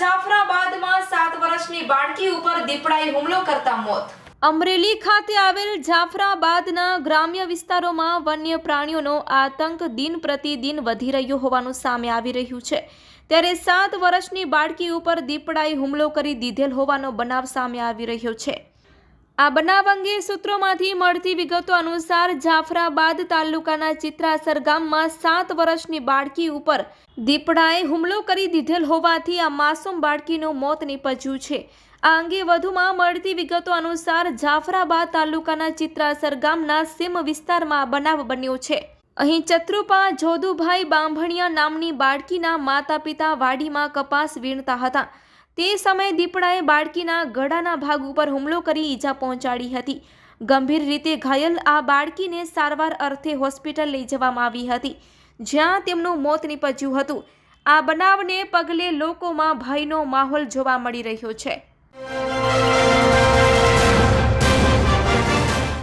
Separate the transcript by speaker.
Speaker 1: જાફરાબાદમાં સાત વર્ષની બાળકી ઉપર દીપડાએ હુમલો કરતા મોત. અમરેલી ખાતે આવેલ જાફરાબાદના ગ્રામ્ય વિસ્તારોમાં વન્ય પ્રાણીઓનો આતંક દિન પ્રતિદિન વધી રહ્યો હોવાનું સામે આવી રહ્યું છે. ત્યારે સાત વર્ષની બાળકી ઉપર દીપડાએ હુમલો કરી દીધેલ હોવાનો બનાવ સામે આવી રહ્યો છે. આ બનાવ અંગે સૂત્રોમાંથી મળતી વિગતો અનુસાર જાફરાબાદ તાલુકાના ચિત્રાસર ગામમાં સાત વર્ષની બાળકી ઉપર દીપડાએ હુમલો કરી દીધેલ હોવાથી આ માસૂમ બાળકીનું મોત નીપજ્યું છે. આ અંગે વધુમાં મળતી વિગતો અનુસાર જાફરાબાદ તાલુકાના ચિત્રાસર ગામના સીમ વિસ્તારમાં બનાવ બન્યો છે. અહીં ચત્રુપા, જોદુભાઈ બાંભણિયા નામની બાળકીના માતા પિતા વાડીમાં કપાસ વીણતા હતા. તે સમયે દીપડાએ બાળકીના ગળાના ભાગ ઉપર હુમલો કરી ઈજા પહોંચાડી હતી. ગંભીર રીતે ઘાયલ આ બાળકીને સારવાર અર્થે હોસ્પિટલ લઈ જવામાં આવી હતી, જ્યાં તેમનું મોત નીપજ્યું હતું. આ બનાવને પગલે લોકોમાં ભયનો માહોલ જોવા મળી રહ્યો છે.